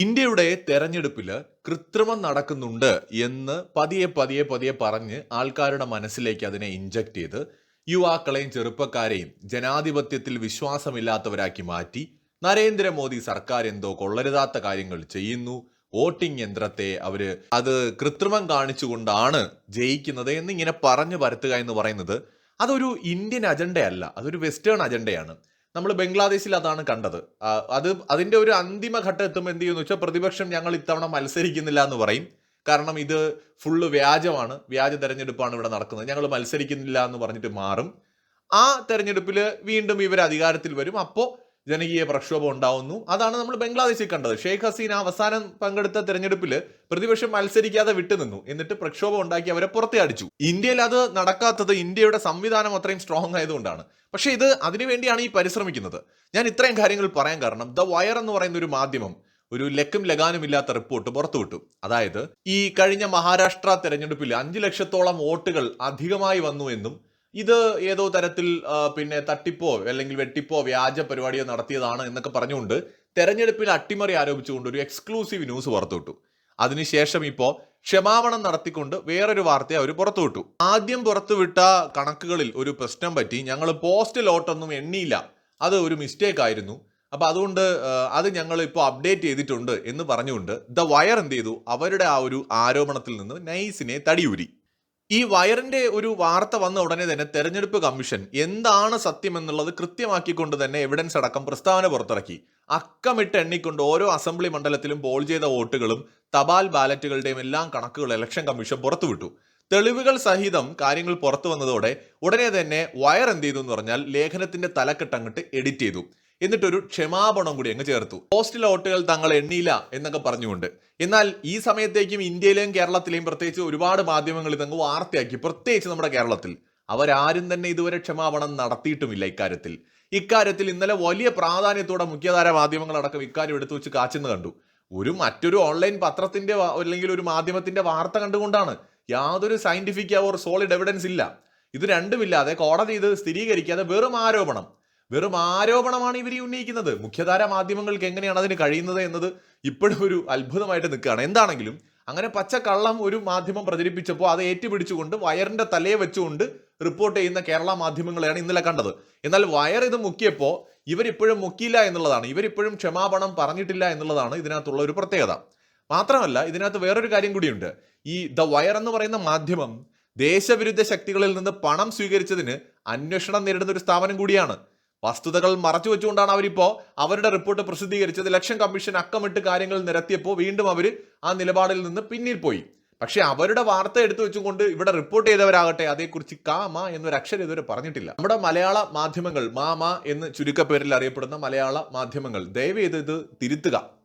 ഇന്ത്യയുടെ തെരഞ്ഞെടുപ്പിൽ കൃത്രിമം നടക്കുന്നുണ്ട് എന്ന് പതിയെ പതിയെ പതിയെ പറഞ്ഞ് ആൾക്കാരുടെ മനസ്സിലേക്ക് അതിനെ ഇഞ്ചക്ട് ചെയ്ത് യുവാക്കളെയും ചെറുപ്പക്കാരെയും ജനാധിപത്യത്തിൽ വിശ്വാസമില്ലാത്തവരാക്കി മാറ്റി നരേന്ദ്രമോദി സർക്കാർ എന്തോ കൊള്ളരുതാത്ത കാര്യങ്ങൾ ചെയ്യുന്നു. വോട്ടിംഗ് യന്ത്രത്തെ അവർ അത് കൃത്രിമം കാണിച്ചുകൊണ്ടാണ് ജയിക്കുന്നത് എന്നിങ്ങനെ പറഞ്ഞു പരത്തുക എന്ന് പറയുന്നത് അതൊരു ഇന്ത്യൻ അജണ്ടയല്ല. അതൊരു വെസ്റ്റേൺ അജണ്ടയാണ്. നമ്മൾ ബംഗ്ലാദേശിൽ അതാണ് കണ്ടത് അത് അതിന്റെ ഒരു അന്തിമ ഘട്ടം എത്തുമ്പോൾ എന്ത് ചെയ്യുമെന്ന് വെച്ചാൽ പ്രതിപക്ഷം ഞങ്ങൾ ഇത്തവണ മത്സരിക്കുന്നില്ല എന്ന് പറയും. കാരണം ഇത് ഫുള്ള് വ്യാജമാണ്. വ്യാജ തെരഞ്ഞെടുപ്പാണ് ഇവിടെ നടക്കുന്നത്. ഞങ്ങൾ മത്സരിക്കുന്നില്ല എന്ന് പറഞ്ഞിട്ട് മാറും. ആ തെരഞ്ഞെടുപ്പിൽ വീണ്ടും ഇവർ അധികാരത്തിൽ വരും. അപ്പോൾ ജനകീയ പ്രക്ഷോഭം ഉണ്ടാവുന്നു. അതാണ് നമ്മൾ ബംഗ്ലാദേശിൽ കണ്ടത്. ഷെയ്ഖ് ഹസീന അവസാനം പങ്കെടുത്ത തെരഞ്ഞെടുപ്പിൽ പ്രതിപക്ഷം മത്സരിക്കാതെ വിട്ടുനിന്നു. എന്നിട്ട് പ്രക്ഷോഭം ഉണ്ടാക്കി അവരെ പുറത്തെ അടിച്ചു. ഇന്ത്യയിൽ അത് നടക്കാത്തത് ഇന്ത്യയുടെ സംവിധാനം അത്രയും സ്ട്രോങ് ആയതുകൊണ്ടാണ്. പക്ഷേ ഇത് അതിനുവേണ്ടിയാണ് ഈ പരിശ്രമിക്കുന്നത്. ഞാൻ ഇത്രയും കാര്യങ്ങൾ പറയാൻ കാരണം ദ വയർ എന്ന് പറയുന്ന ഒരു മാധ്യമം ഒരു ലക്കും ലഗാനും ഇല്ലാത്ത റിപ്പോർട്ട് പുറത്തുവിട്ടു. അതായത് ഈ കഴിഞ്ഞ മഹാരാഷ്ട്ര തെരഞ്ഞെടുപ്പിൽ അഞ്ചു ലക്ഷത്തോളം വോട്ടുകൾ അധികമായി വന്നു എന്നും ഇത് ഏതോ തരത്തിൽ പിന്നെ തട്ടിപ്പോ അല്ലെങ്കിൽ വെട്ടിപ്പോ വ്യാജ പരിപാടിയോ നടത്തിയതാണ് എന്നൊക്കെ പറഞ്ഞുകൊണ്ട് തെരഞ്ഞെടുപ്പിൽ അട്ടിമറി ആരോപിച്ചുകൊണ്ട് ഒരു എക്സ്ക്ലൂസീവ് ന്യൂസ് പുറത്തുവിട്ടു. അതിനുശേഷം ഇപ്പോൾ ക്ഷമാപണം നടത്തിക്കൊണ്ട് വേറൊരു വാർത്ത അവർ പുറത്തുവിട്ടു. ആദ്യം പുറത്തുവിട്ട കണക്കുകളിൽ ഒരു പ്രശ്നം പറ്റി. ഞങ്ങൾ പോസ്റ്റ് ലോട്ടൊന്നും എണ്ണിയില്ല. അത് ഒരു മിസ്റ്റേക്ക് ആയിരുന്നു. അപ്പോൾ അതുകൊണ്ട് അത് ഞങ്ങൾ ഇപ്പോൾ അപ്ഡേറ്റ് ചെയ്തിട്ടുണ്ട് എന്ന് പറഞ്ഞുകൊണ്ട് ദ വയർ എന്ത് ചെയ്തു? അവരുടെ ആ ഒരു ആരോപണത്തിൽ നിന്ന് നൈസിനെ തടിയൂരി. ഈ വയറിന്റെ ഒരു വാർത്ത വന്ന ഉടനെ തന്നെ തെരഞ്ഞെടുപ്പ് കമ്മീഷൻ എന്താണ് സത്യം എന്നുള്ളത് കൃത്യമാക്കിക്കൊണ്ട് തന്നെ എവിഡൻസ് അടക്കം പ്രസ്താവന പുറത്തിറക്കി. അക്കമിട്ട് എണ്ണിക്കൊണ്ട് ഓരോ അസംബ്ലി മണ്ഡലത്തിലും പോൾ ചെയ്ത വോട്ടുകളും തപാൽ ബാലറ്റുകളുടെയും എല്ലാം കണക്കുകൾ ഇലക്ഷൻ കമ്മീഷൻ പുറത്തുവിട്ടു. തെളിവുകൾ സഹിതം കാര്യങ്ങൾ പുറത്തു വന്നതോടെ ഉടനെ തന്നെ വയർ എന്ത് ചെയ്തു എന്ന് പറഞ്ഞാൽ ലേഖനത്തിന്റെ തലക്കെട്ട് അങ്ങോട്ട് എഡിറ്റ് ചെയ്തു. എന്നിട്ടൊരു ക്ഷമാപണം കൂടി അങ്ങ് ചേർത്തു. പോസ്റ്റൽ വോട്ടുകൾ തങ്ങൾ എണ്ണിയില്ല എന്നൊക്കെ പറഞ്ഞുകൊണ്ട്. എന്നാൽ ഈ സമയത്തേക്കും ഇന്ത്യയിലെയും കേരളത്തിലെയും പ്രത്യേകിച്ച് ഒരുപാട് മാധ്യമങ്ങൾ ഇതങ്ങ് വാർത്തയാക്കി. പ്രത്യേകിച്ച് നമ്മുടെ കേരളത്തിൽ. അവരാരും തന്നെ ഇതുവരെ ക്ഷമാപണം നടത്തിയിട്ടുമില്ല ഇക്കാര്യത്തിൽ. ഇക്കാര്യത്തിൽ ഇന്നലെ വലിയ പ്രാധാന്യത്തോടെ മുഖ്യധാര മാധ്യമങ്ങളടക്കം ഇക്കാര്യം എടുത്തു വെച്ച് കാച്ചെന്ന് കണ്ടു. ഒരു മറ്റൊരു ഓൺലൈൻ പത്രത്തിന്റെ അല്ലെങ്കിൽ ഒരു മാധ്യമത്തിന്റെ വാർത്ത കണ്ടുകൊണ്ടാണ് യാതൊരു സയന്റിഫിക് ഓർ സോളിഡ് എവിഡൻസ് ഇല്ല. ഇത് രണ്ടുമില്ലാതെ കോടതി ഇത് സ്ഥിരീകരിക്കാതെ വെറും ആരോപണം. വെറും ആരോപണമാണ് ഇവർ ഉന്നയിക്കുന്നത്. മുഖ്യധാര മാധ്യമങ്ങൾക്ക് എങ്ങനെയാണ് അതിന് കഴിയുന്നത് എന്നത് ഇപ്പോഴും ഒരു അത്ഭുതമായിട്ട് നിൽക്കുകയാണ്. എന്താണെങ്കിലും അങ്ങനെ പച്ചക്കള്ളം ഒരു മാധ്യമം പ്രചരിപ്പിച്ചപ്പോൾ അത് ഏറ്റുപിടിച്ചുകൊണ്ട് വയറിന്റെ തലയെ വെച്ചുകൊണ്ട് റിപ്പോർട്ട് ചെയ്യുന്ന കേരള മാധ്യമങ്ങളെയാണ് ഇന്നലെ കണ്ടത്. എന്നാൽ വയർ ഇത് മുക്കിയപ്പോൾ ഇവരിപ്പോഴും മുക്കിയില്ല എന്നുള്ളതാണ്. ഇവരിപ്പോഴും ക്ഷമാപണം പറഞ്ഞിട്ടില്ല എന്നുള്ളതാണ് ഇതിനകത്തുള്ള ഒരു പ്രത്യേകത. മാത്രമല്ല ഇതിനകത്ത് വേറൊരു കാര്യം കൂടിയുണ്ട്. ഈ ദ വയർ എന്ന് പറയുന്ന മാധ്യമം ദേശവിരുദ്ധ ശക്തികളിൽ നിന്ന് പണം സ്വീകരിച്ചതിന് അന്വേഷണം നേരിടുന്ന ഒരു സ്ഥാപനം കൂടിയാണ്. വസ്തുതകൾ മറച്ചു വെച്ചുകൊണ്ടാണ് അവരിപ്പോ അവരുടെ റിപ്പോർട്ട് പ്രസിദ്ധീകരിച്ചത്. ഇലക്ഷൻ കമ്മീഷൻ അക്കമിട്ട് കാര്യങ്ങൾ നിരത്തിയപ്പോൾ വീണ്ടും അവർ ആ നിലപാടിൽ നിന്ന് പിന്നിൽ പോയി. പക്ഷെ അവരുടെ വാർത്ത എടുത്തു വെച്ചുകൊണ്ട് ഇവിടെ റിപ്പോർട്ട് ചെയ്തവരാകട്ടെ അതേക്കുറിച്ച് കാമ എന്നൊരു അക്ഷരം ഇതുവരെ പറഞ്ഞിട്ടില്ല. നമ്മുടെ മലയാള മാധ്യമങ്ങൾ മാമ എന്ന് ചുരുക്കപ്പേരിൽ അറിയപ്പെടുന്ന മലയാള മാധ്യമങ്ങൾ ദയവ് ചെയ്ത് ഇത് തിരുത്തുക.